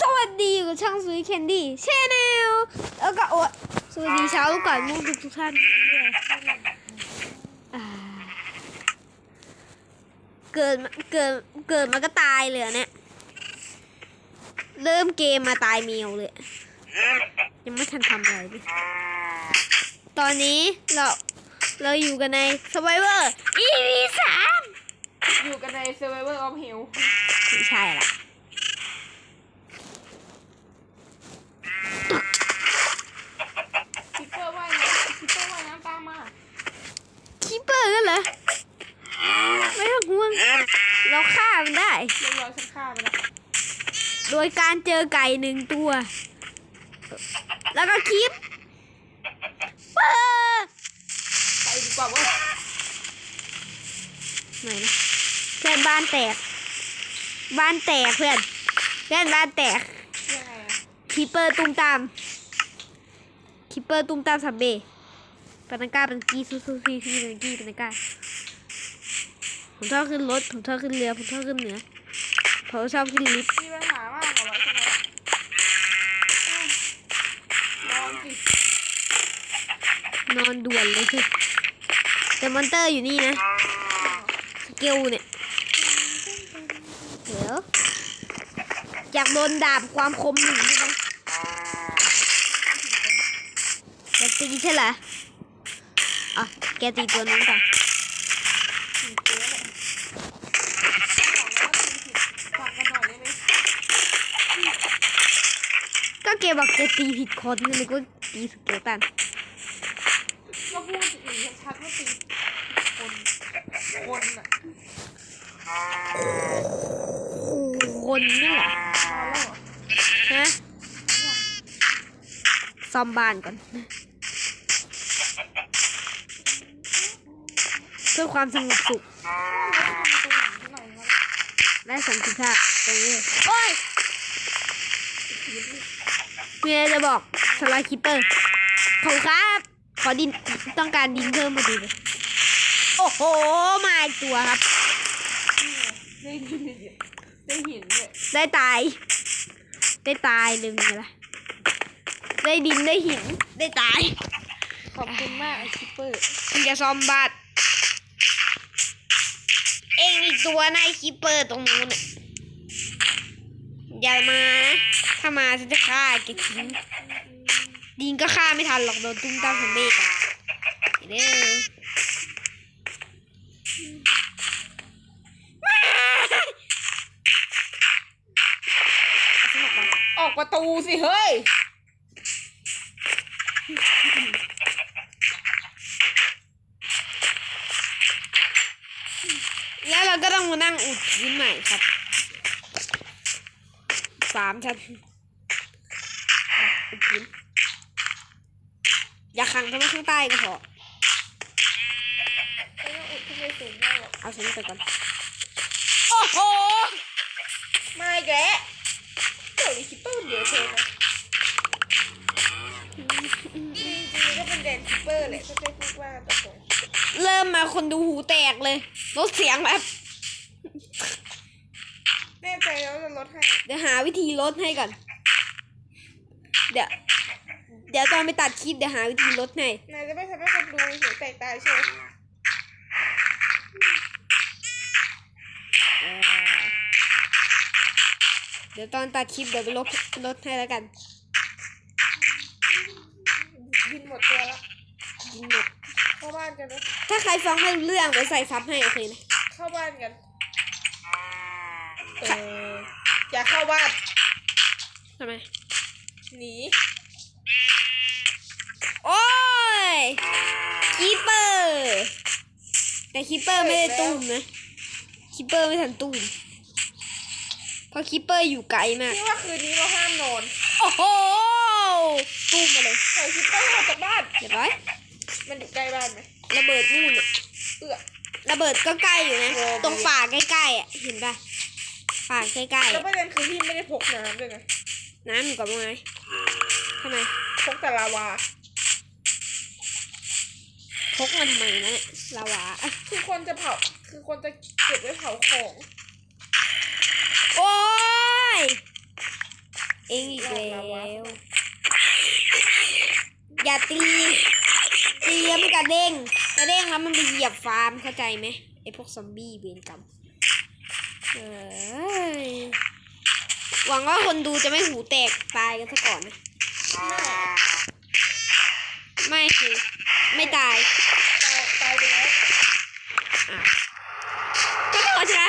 สวัสดีอยู่กับช่องซุยแคนดี้ชแนลแล้วก็โอ้สวัสดีเช้าก่อนมุกทุกท่านด้วยอ่าเกิดมาเกิดเกิดมาก็ตายเลยอะเนี่ย เริ่มเกมมาตายเมียวเลย ยังไม่ทันทำอะไรเลยตอนนี้เราเราอยู่กันใน Survivor EP สามอยู่กันใน Survivor of Hell ไม่ใช่ละ คิปเปอร์ว่ายน้ำคิปเปอร์ว่ายน้ำตามมาคีเปอร์กันเหรอไม่ต้องห่วงเราฆ่ามันได้ เรียบร้อยฉันฆ่าไปแล้วโดยการเจอไก่หนึ่งตัว แล้วก็คีปเปอร์ไปดีกว่าเว้ยไหนนะเพื่อนบ้านแตก บ้านแตกเพื่อนเพื่อนบ้านแตก ยังไงอะคีเปอร์ตุ้มตามคีเปอร์ตุ้มตามสับเบปานังก้าเป็นกีซูซูซีซีเป็นกีเป็นก้าผมชอบขึ้นรถผมชอบขึ้นเรือผมชอบขึ้นเหนือผมชอบขึ้นลิฟต์มีปัญหามากเหรอวะใช่ไหมนอนสินอนด่วนเลยคือแต่มอนเตอร์อยู่นี่นะ สเกลเนี่ยเดี๋ยวอยากโดนดาบความคมหนึ่งใช่ไหมแก ตีใช่เหรออะแกตีตัวนู้นก่อนก็แกบอกแกตีผิดคนนึกว่าตีสเกลตันก็พูดอย่างชัดว่าตีคนคนอะคนนี่แหละฮะซ่อมบ้านก่อน เพื่อความสงบสุขและสันติภาพตรงนี้โอ้ยมีอะไรจะบอกสไลด์คิปเปอร์ขอบคุณครับ ขอดินต้องการดินเพิ่มมาดีเลยโอ้โห มาอีกตัวครับ ได้ยินได้หินด้วยได้ตาย ได้ตายหนึ่งเลยได้ดินได้หินได้ตาย ขอบคุณมากไอคิปเปอร์มึงจะซ่อมบ้านเองอีก ตัวนายคิปเปอร์ตรงนู้นน่ะอย่ามานะถ้ามาฉันจะฆ่าแกทิ้งดินก็ฆ่าไม่ทันหรอกโดนตุ้มตามของเมฆอะเด้ออกปะออกประตูสิเฮ้ย แล้ว เราก็ต้องมานั่งอุดพื้นใหม่ครับสามชั้นอุดพื้นอย่าขังทำไมข้างใต้ก็พอไม่ต้องอุดขึ้นไปสูงมากหรอกเอาฉันไปก่อนโอ้โหมาอีกแล้วเดี๋ยวนี้คิปเปอร์เยอะเชียวนะจริงๆก็เป็นแดนคิปเปอร์แหละถ้าจะพูดว่าตรงเริ่มมาคนดูหูแตกเลยลดเสียงแบบๆ แน่ใจแล้วจะลดให้ เดี๋ยวหาวิธีลดให้ก่อน เดี๋ยว เดี๋ยวตอนไปตัดคลิปเดี๋ยวหาวิธีลดให้ นายจะไม่ทำให้คนดูหูแตกตายใช่ไหมเอ่อเดี๋ยวตอนตัดคลิปเดี๋ยวไปลดลดให้แล้วกันบินหมดตัวแล้วยิงหมด เข้าบ้านกันนะถ้าใครฟังไม่รู้เรื่องเดี๋ยวใส่ซับให้โอเคนะเข้าบ้านกัน เออ อย่าเข้าบ้านทำไมหนีโอ้ยคีเปอร์แต่คีเปอร์ไม่ได้ตุ้มนะคีเปอร์ไม่ทันตุ้มเพราะคีเปอร์อยู่ไกลมากที่ว่าคืนนี้เราห้ามนอนโอ้โหตุ้มมาเลยปล่อยคิปเปอร์ออกจากบ้านเรียบร้อยมันอยู่ใกล้บ้านไหมระเบิดนู่นอะเอื้อระเบิดก็ใกล้อยู่นะโอ้ตรงป่าใกล้ๆอะเห็นปะ ป่าใกล้ๆแล้วอะประเด็นคือพี่ไม่ได้พกน้ำด้วยนะน้ำอยู่กับไม้ทำไมพกแต่ลาวา พกมาทำไมนะเนี่ยลาวาอะคือคนจะเผา คือคนจะเก็บไว้เผาของโอ้ยแล้วอย่าตีตีแล้วมันกระเด้งกระเด้งแล้วมันไปเหยียบฟาร์มเข้าใจไหมไอพวกซอมบี้เวรกรรมเอ้ย หวังว่าคนดูจะไม่หูแตกตายกันซะก่อนนะไม่คือไม่ตายตายตายไปแล้วอะก็ขอชนะ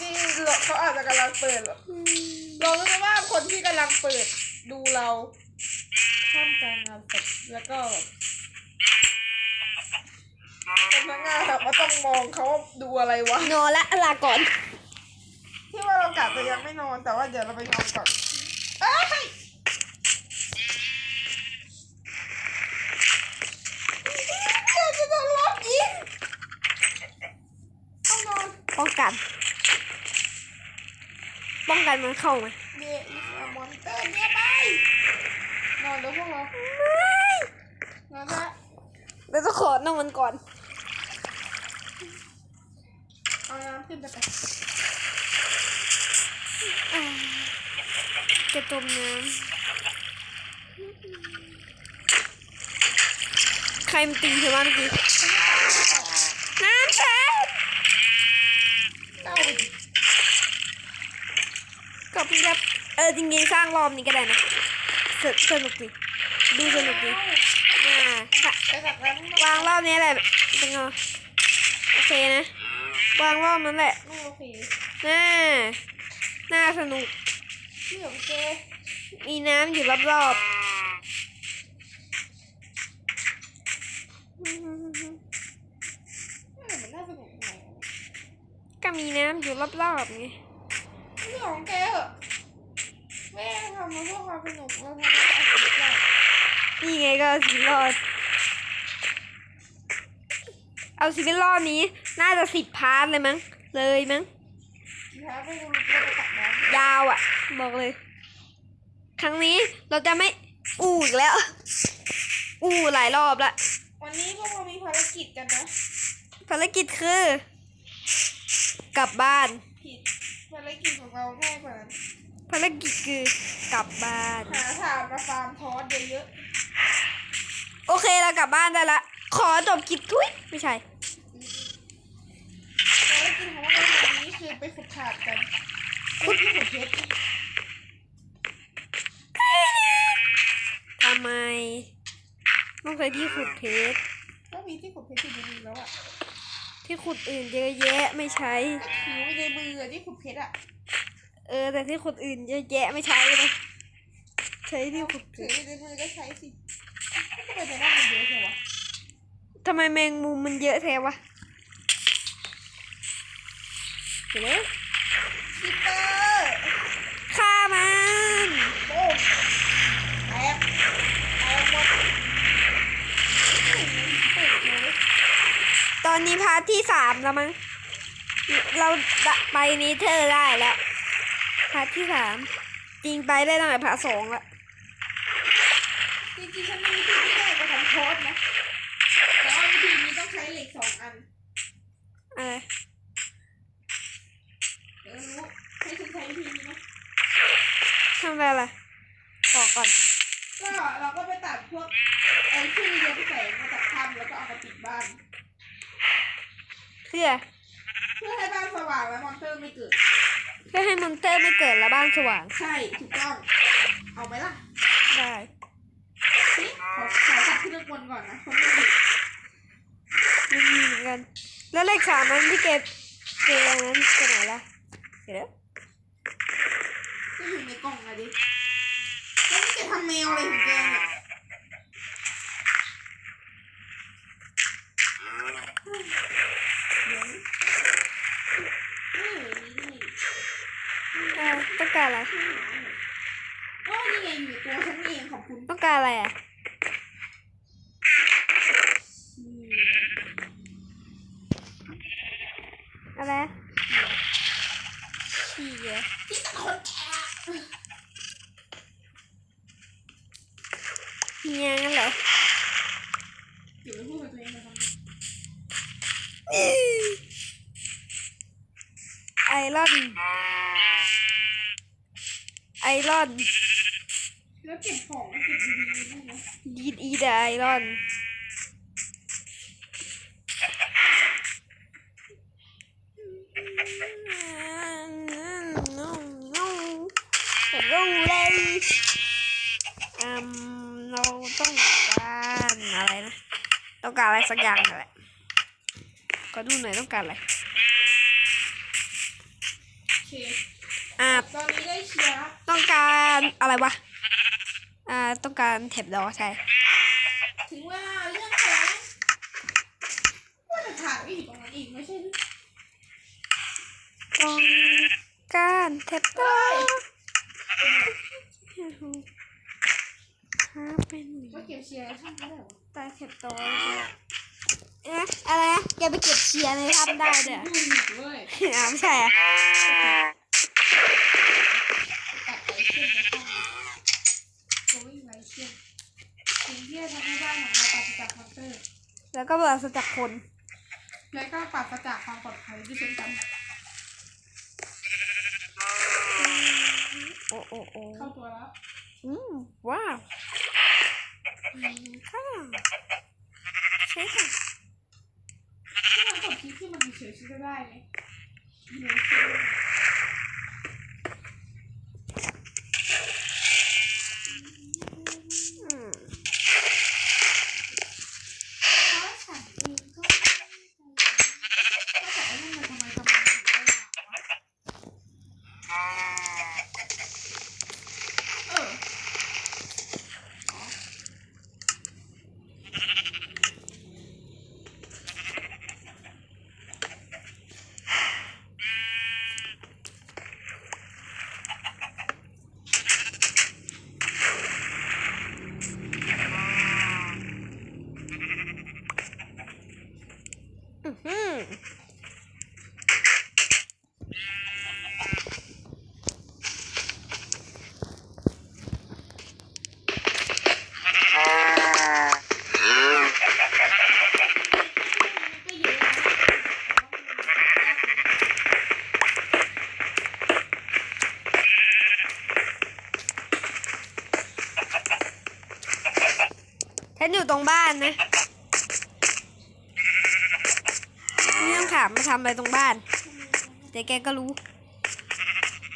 นี่เขาอาจจะกำลังเปิดหรอเรารู้ไหมว่าคนที่กำลังเปิดดูเราท่ามกลางงานศพแล้วก็ พนักงานแบบว่าต้องมองเขาว่าดูอะไรวะ นอนละลาก่อน ที่ว่าเรากะจะยังไม่นอนแต่ว่าเดี๋ยวเราไปนอนก่อนเอ้ยเดี๋ยวจะโดนล็อกยิงต้องนอนป้องกัน ป้องกันมันเข้ามาเดี๋ยวอีสมอนเตอร์เนี่ยไป นอนแล้วพวกเรานอนละเดี๋ยวจะขอนอนมันก่อน เอาน้ำ ขึ้นไปไปอ่าจะจมน้ำใครมันตีเธอวะเมื่อกี้น้ำแช่เก้าไปดิกับพี่ครับเออจริงๆสร้างรอบนี้ก็ได้นะสสนุกดีดูสนุกดีอ่าค่ะไปจากนั้นวางรอบนี้แหละเป็นไงโอเคนะ วางรอบนั้นแหละไม่โอเคน่าน่าสนุกที่ของเจมีน้ำอยู่รอบไม่เหมือนน่าสนุกไหนวะๆก็มีน้ำอยู่รอบๆไงเรื่องของแกเหอะแม่ทำมาเพื่อความสนุกแล้วทำให้เอาสนุกได้นี่ไงก็เอาชีวิตรอด เอาชีวิตรอดนี้ น่าจะสิบพาร์ทเลยมั้ง เลยมั้งแพ้ไม่รู้จะไปตักน้ำยาวอะ่ะ บอกเลย ครั้งนี้เราจะไม่อู้อีกแล้ว อู้หลายรอบละ วันนี้พวกเรามีภารกิจกันนะ ภารกิจคือ กลับบ้าน ผิด ภารกิจของเราง่ายกว่านั้นภารกิจคือกลับบ้าน หาถ่านมาฟาร์มทอสเยอะโอเคเรากลับบ้านได้ละ ขอจบคลิปทุยไม่ใช่ๆ ภารกิจของเราวันนี้คือไปขุดถ่านกันขุดที่ขุดเพชรทำไมต้องใช้ที่ขุดเพชรก็มีที่ขุดเพชรอยู่ในมือแล้วอะที่ขุดอื่นเยอะแยะไม่ใช้ก็ถือไว้ในมืออะที่ขุดเพชรอะ เออ แต่ที่ขุดอื่นเยอะแยะไม่ใช้เลยใช้ที่ขุดเพถือชรไว้ในมือก็ใช้สิทำไมจะน่ามันเยอะจังวะทำไมแมงมุมมันเยอะแท้วะ เดี๋ยวนะคิปเปอร์ฆ่ามันโอ้แตกแตกหมดไม่เห็นมันเปิดเลยตอนนี้พาร์ทที่สามแล้วมั้ง เราไปนี้เธอร์ได้แล้ว พาร์ทที่สามจริงไปได้ตั้งแต่พาร์ทสองละจริงๆฉันมีวิธีที่ง่ายกว่าทำโทษนะแต่ว่าวิธีนี้ต้องใช้เหล็กสองอันอะไร เดี๋ยวรู้ให้ฉันใช้วิธีนี้นะทำอะไรล่ะบอกก่อน ก็เราก็ไปตัดพวกไอ้ที่เรืองแสงมาจากถ้ำแล้วก็เอามาติดบ้าน เพื่อเพื่อให้บ้านสว่างและมอนเตอร์ไม่เกิด เพื่อให้มอนเตอร์ไม่เกิดและบ้านสว่าง ใช่ถูกต้อง เอาไหมล่ะได้นี่ขอขอตัดขึ้นเรื่องบนก่อนนะเพราะไม่มีไม่มีเหมือนกัน แล้วเลขสามมันที่เก็บเจออันนั้นไปไหนล่ะ เดี๋ยวนะก็อยู่ในกล่องอะดิแล้วนี่จะทำแมวอะไรของแกเนี่ยเดี๋ยวนะเออนี่นี่อ่าต้องการอะไรอ๋อนี่ไงอยู่ในตัวฉันเองขอบคุณ ต้องการอะไรอะ อะไรฉี่เหรอ ที่ตะคนแท้ เฮียงั้นเหรอ เดี๋ยวไปพูดกับตัวเองนะครับ ไอรอน ไอรอน แล้วเก็บของเก็บ ดีๆได้ไหมยีดอีเดไอรอนรู้เลยอืมเราต้องการอะไรนะ ต้องการอะไรสักอย่างนั่นแหละก็ดูหน่อยต้องการอะไรโอเคอ่าตอนนี้ได้เคลียร์ละต้องการอะไรวะ อ่าต้องการเทปดอใช่ ถึงเวลาเรื่องแขนว่าจะถ่ายอีกตรงนั้นอีกไม่ใช่หรือต้องการเทปดอหาเป็นว่าเก็บเชียร์ช่างก็ได้วะตาเทปดอเอ๊ะอะไรนะแกไปเก็บเชียร์ในถ้ำได้เด้อดูหนิเว้ยอ้าวไม่ใช่อะ ตัดไอเช่นในห้องโอ้ยไอเช่นสิ่งที่จะทำให้บ้านของเราปราศจากมอนสเตอร์ แล้วก็เบิดจากคน และก็ปราศจากความปลอดภัยด้วยเช่นกันโอ้โอ้โอ้เข้าตัวแล้ว อืมว้าวอืมค่ะใช่ค่ะที่มันกดคลิกที่มันเฉยๆก็ได้ไหมเดี๋ยวสิ อืม เพราะฉันเองก็ไม่เข้าใจว่าแต่ไอ้นั่นมันทำไมทำไมถึงได้มาวะเออ อื้อหือ ก็เยอะนะ ฉันอยู่ตรงบ้านนะไม่ต้องถามมาทำอะไรตรงบ้านแต่แกก็รู้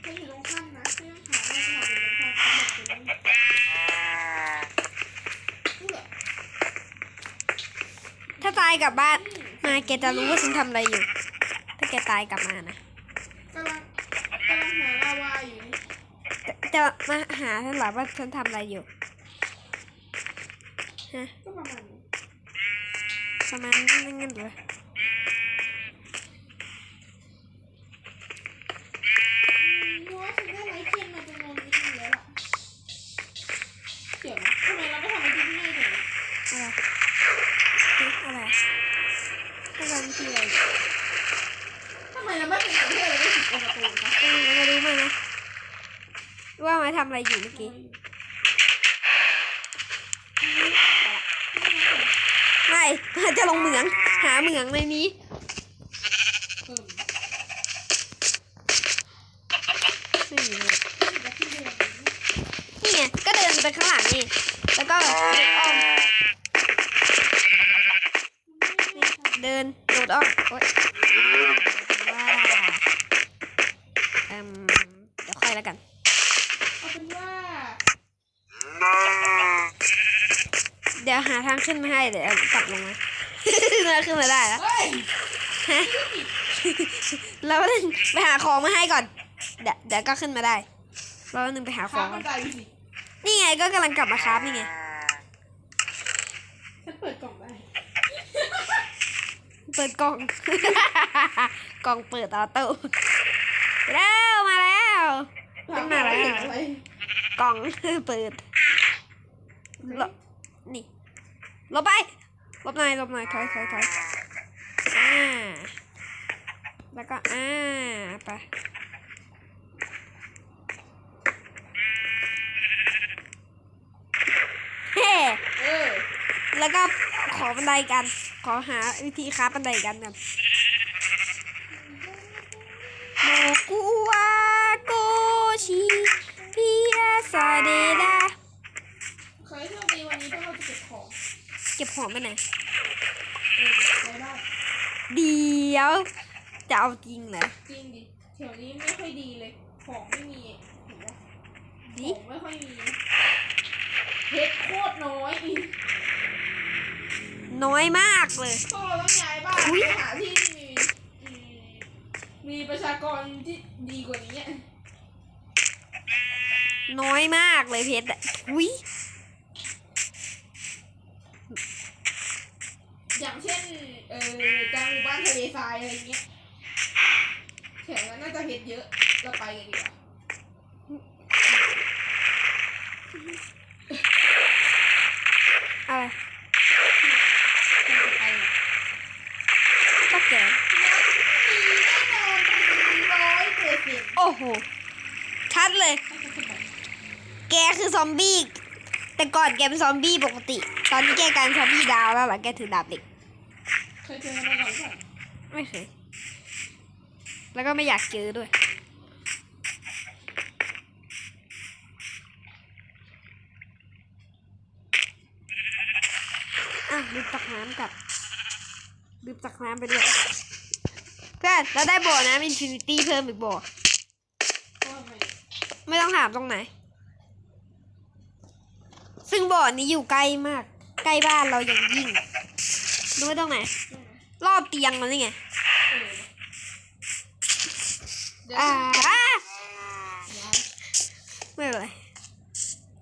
ก็อยู่ตรงข้ามนะไม่ต้องถามว่าจะทำอะไรตรงข้ามเขาบอกไปเลยเพื่อถ้าตายกลับบ้านมาแกจะรู้ว่าฉันทำอะไรอยู่ ถ้าแกตายกลับมานะกำลังกำลังหาลาวาอยู่นี่จะจะมาหาฉันเหรอว่าฉันทำอะไรอยู่ฮะ ท์เทียนมาจำนวนนี้แล้วล่ะเดี๋ยวนะทำไมเราไม่ทำอะไรที่ง่ายเลยอะไรเอ๊ะอะไรต้องการที่อะไรทำไมเราไม่เป็นอะไรที่อะไรไม่ถึงองค์ประตูคะเออมารู้มานะว่ามาทำอะไรอยู่เมื่อกี้ ไม่ จะลงเหมือง หาเหมืองในนี้เอิ่มไม่มีเลยจะขึ้นไปยังไงนี่ไงก็เดินไปข้างหลังนี่ แล้วก็เดินอ้อมเดินโดดอ้อมโอ๊ยว่าเอืมเดี๋ยวค่อยแล้วกันเอาเป็นว่าเดี๋ยวหาทางขึ้นมาให้เดี๋ยวกลับลงมา เราขึ้นมาได้แล้วเฮ้ยฮะเราหนึ่งไปหาของมาให้ก่อน เดี๋ยวเดี๋ยวก็ขึ้นมาได้ เราหนึ่งไปหาขค้าองบัก่อนนไดสินี่ไงก็กำลังกลับมาครับนี่ไง ฉันเปิดกล่องได้เปิดกล่อง กล่องเปิดออโต้แล้วมาแล้วขึ้นมาแล้วเห็นอะไรกล่อง เปิดหลบนี่หลบไปห ลบหน่อยลบหน่อยถอยถอยถอยอ่าแล้วก็อ่าไปเฮ้แล้วก็ขอบันไดกัน ขอหาวิธีค้าบันไดกันกันโมกุวาโกชิพิอาซาเดดาเคยโชคดีวันนี้เพราะเราจะเก็บของ เก็บของไปไหน เดี๋ยว จะเอาจริงเหรอจริงดิแถวนี้ไม่ค่อยดีเลย ของไม่มีเห็นปะดิของไม่ค่อยมีเพชรโคตรน้อยอีกน้อยมากเลยก็เราต้องย้ายบ้านอุ๊ยไปหาที่ที่มีอืมมีประชากรที่ดีกว่านี้อะน้อยมากเลยเพชรอะอุ้ย อย่างเช่น เอ่อกลางหมู่บ้านทะเลทรายอะไรเงี้ยแถวนั้นน่าจะเพชรเยอะเราไปกันดีกว่าอะไรเราจะไปอะก็แกมีแน่นอนร้อยเปอร์เซ็นต์โอ้โห ชัดเลย แกคือซอมบี้ แต่ก่อนแกเป็นซอมบี้ปกติ ตอนนี้แกกลายเป็นซอมบี้ดาวแล้วเหรอแกถือดาบเหล็ก เคยเจอกันมาก่อนหรือเปล่าไม่เคย แล้วก็ไม่อยากเจอด้วย อะลืมตักน้ำกับลืมตักน้ำไปด้วยเพื่อนเราได้บ่อน้ำอินฟินิตี้เพิ่มอีกบ่อ ก็ไม่ไม่ต้องถามตรงไหน ซึ่งบ่อนี้อยู่ใกล้มาก ใกล้บ้านเราอย่างยิ่ง รู้ไม่ตรงไหน รอบเตียงมันนี่ไงเออเดี๋ยวอ่าฉันอ่าย้ายไม่เป็นไร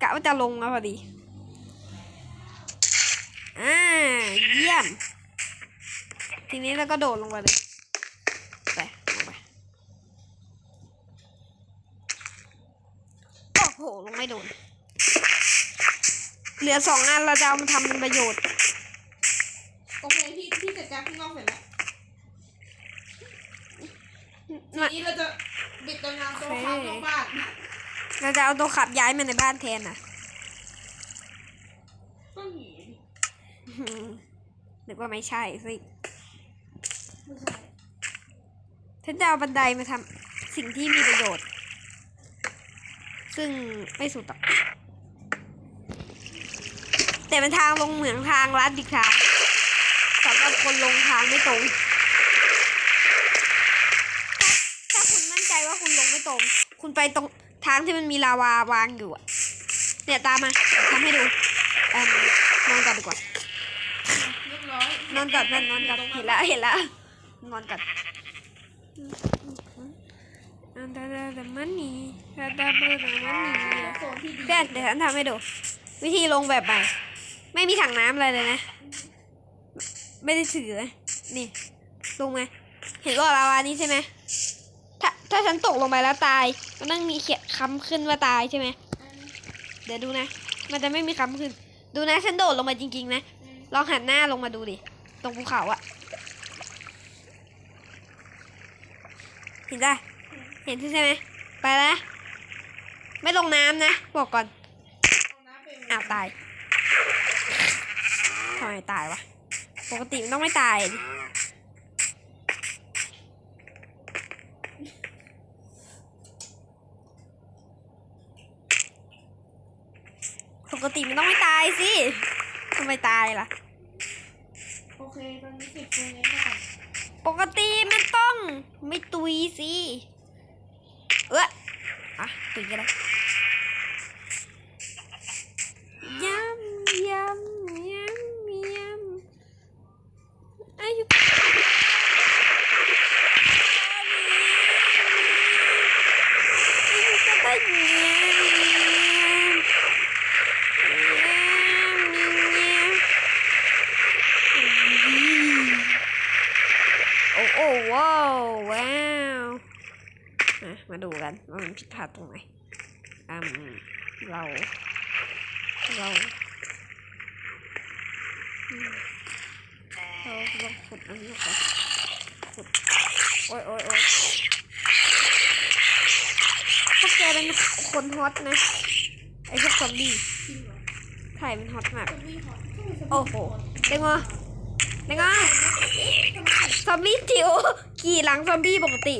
กะว่าจะลงแล้วพอดี อ่า เยี่ยม ทีนี้เราก็โดดลงไปเลย ไป ลงไป โอ้โห ลงไม่โดน เหลือสองอันเราจะเอามาทำเป็นประโยชน์ โอเคพี่พี่จัดการข้างนอกเสร็จแล้ว มา ทีนี้เราจะบิดตำนานตัวข้างนอกบ้านเราจะเอาตัวขับย้ายมาในบ้านแทนน่ะก็หนีดินึกว่าไม่ใช่สิไม่ใช่ฉันจะเอาบันไดมาทำสิ่งที่มีประโยชน์ ซึ่งไม่สุดหรอกแต่เป็นทางลงเหมืองทางลัดอีกทางสำหรับคนลงทางไม่ตรง ถ้าถ้าคุณมั่นใจว่าคุณลงไม่ตรง คุณไปตรงทางที่มันมีลาวาวางอยู่อะเนี่ยตามมาทำให้ดูเอิ่มนอนก่อนดีกว่า เรียบร้อยนอนก่อนเพื่อนนอนก่อนเห็นล้วเห็นล้วนอนก่อน อันดาดาดามันนี่ดาดาเบอร์ดามันนี่โซนที่ดีเพื่อนเดี๋ยวฉันทำให้ดู วิธีลงแบบใหม่ไม่มีถังน้ำอะไรเลยนะ ไม่ได้ถือนะนี่ ลงไหมเห็นว่าลาวานี้ใช่ไหม ถ้าฉันตกลงไปแล้วตายมันต้องมีเขียนคำขึ้นว่าตายใช่ไหมเดี๋ยวดูนะ มันจะไม่มีคำขึ้น ดูนะฉันโดดลงมาจริง ๆ นะ ลองหันหน้าลงมาดูดิ ตรงภูเขาอะเห็นจ้ะเห็นใช่ไหมไปแล้วไม่ลงน้ำนะ บอกก่อนอาน้ำไปอ้าวตายทำไมตายวะ ปกติมันต้องไม่ตายดิ กติมันต้องไม่ตายสิทำไมตายล่ะ โอเคตอนนี้เก็บตัวนี้มาก่อนปกติมันต้องไม่ตุยสิ เอออะตุยกันเลยยำยำยำยำอายุอายุก็ได้ยำยำยำ โอ้โอ้ว้าวว้าวอะมาดูกัน ว่ามันผิดพลาดตรงไหนอืมเรา เราเราลองขุดอันนี้ก่อนขุดโอ้ยโอ้ยโอ้ยพวกแกเป็นคนฮอตนะ ไอ้พวกซอมบี้จริงเหรอถ่ายเป็นฮอตมาก โอ้โหเด้งมาเด้งมาซอมบี้จิ๋วขี่หลังซอมบี้ปกติ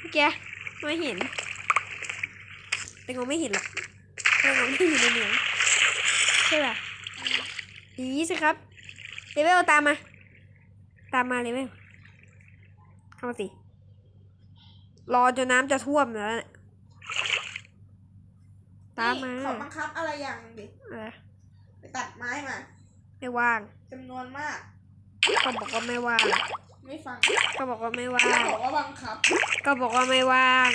เมื่อกี้ ไม่เห็นเด้งมาไม่เห็นหรอกเด้งมาไม่อยู่ในเหมืองใช่ป่ะอย่างนี้สิครับเลเวลตามมา ตามมาเลเวลเข้ามาสิรอจนน้ำจะท่วมแล้วเนี่ยตามมานี่เขาบังคับอะไรอย่างหนึ่งดิอะไรไปตัดไม้มา ไม่ว่างจำนวนมากก็บอกว่าไม่ว่าง ไม่ฟังก็บอกว่าไม่ว่าง บอกว่าบังคับ ก็บอกว่าไม่ว่าง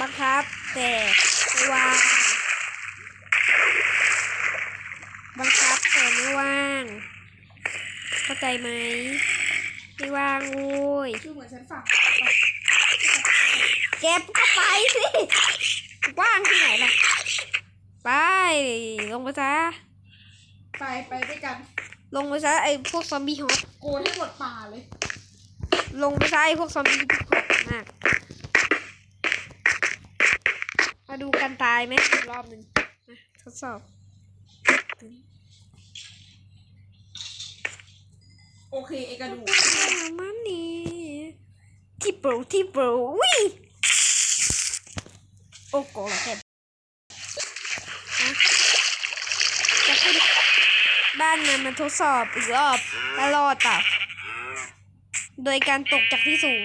บังคับ แต่ไม่ว่าง บังคับแต่ไม่ว่าง เข้าใจไหม ไม่ว่างโว้ยคือเหมือนฉันฟังเก็บก็ไปสิ ว่างที่ไหนล่ะ ไป ลงไปซะไปไปด้วยกัน ลงไปซะไอ้พวกซอมบี้ฮอตโกนให้หมดป่าเลย ลงไปซะไอ้พวกซอมบี้ที่ฮอตมากมาดูกันตายไหมอีกรอบหนึ่งนะทดสอบ โอเคเอกระดูกมันนี่ที่โปรที่โปรวิโอ้โกละแค่จะขึ้น บ้านมันมาทดสอบอีกรอบแลอดอะโดยการตกจากที่สูง